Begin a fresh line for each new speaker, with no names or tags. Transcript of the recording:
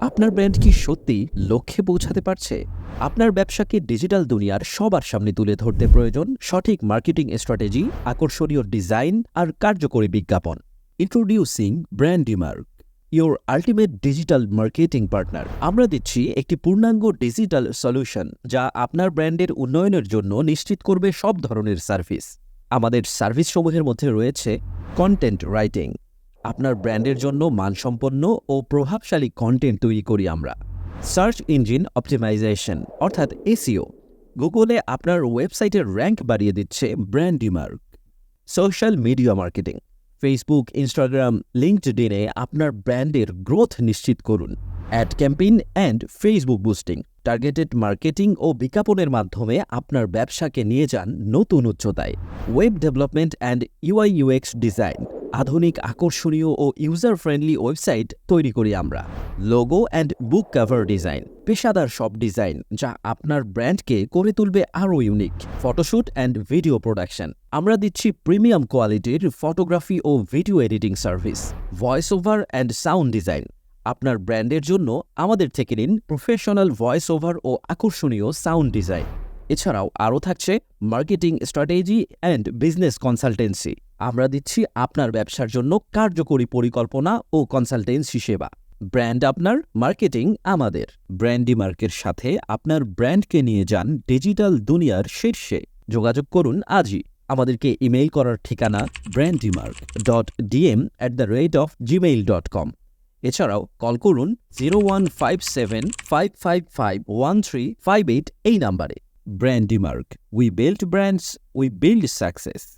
আপনার ব্র্যান্ড কি সত্যি লক্ষ্যে পৌঁছাতে পারছে? আপনার ব্যবসাকে ডিজিটাল দুনিয়ার সবার সামনে তুলে ধরতে প্রয়োজন সঠিক মার্কেটিং স্ট্র্যাটেজি আকর্ষণীয় ডিজাইন আর কার্যকরী বিজ্ঞাপন। Introducing Brandimark your ultimate digital marketing partner আমরা দিচ্ছি একটি পূর্ণাঙ্গ ডিজিটাল সলিউশন যা আপনার ব্র্যান্ডের উন্নয়নের জন্য নিশ্চিত করবে সব ধরনের সার্ভিস আমাদের সার্ভিস সার্ভিসসমূহের মধ্যে রয়েছে কন্টেন্ট রাইটিং আপনার ব্র্যান্ডের জন্য মানসম্পন্ন ও প্রভাবশালী কন্টেন্ট তৈরি করি আমরা। সার্চ ইঞ্জিন অপটিমাইজেশন অর্থাৎ এসিও গুগলে আপনার ওয়েবসাইটের র্যাঙ্ক বাড়িয়ে দিচ্ছে Brandimark social media marketing Facebook Instagram Linked লিঙ্কডইনে আপনার ব্র্যান্ডের গ্রোথ নিশ্চিত করুন। Ad campaign and Facebook boosting targeted marketing ও বিজ্ঞাপনের মাধ্যমে আপনার ব্যবসাকে নিয়ে যান নতুন উচ্চতায়। Web development and UI UX design আধুনিক, আকর্ষণীয় ও ইউজার ফ্রেন্ডলি ওয়েবসাইট তৈরি করি আমরা। Logo and book cover design পেশাদার সব ডিজাইন যা আপনার ব্র্যান্ডকে করে তুলবে আরও unique photoshoot and video production আমরা দিচ্ছি প্রিমিয়াম কোয়ালিটির photography O video editing service voice over and sound design আপনার ব্র্যান্ডের জন্য আমাদের থেকে নিন প্রফেশনাল ভয়েস ওভার ও আকর্ষণীয় সাউন্ড ডিজাইন এছাড়াও আরও থাকছে marketing strategy and business consultancy আমরা দিচ্ছি আপনার ব্যবসার জন্য কার্যকরী পরিকল্পনা ও কনসালটেন্সি সেবা। ব্র্যান্ড আপনার মার্কেটিং আমাদের। ব্র্যান্ডি মার্কের সাথে আপনার ব্র্যান্ডকে নিয়ে যান ডিজিটাল দুনিয়ার শীর্ষে। যোগাযোগ করুন আজই। আমাদেরকে ইমেইল করার ঠিকানা Brandimark dot DM at the rate of Gmail dot com এছাড়াও কল করুন zero one five seven five five five one three five eight এই নাম্বারে brand mark. We build brands, we build success.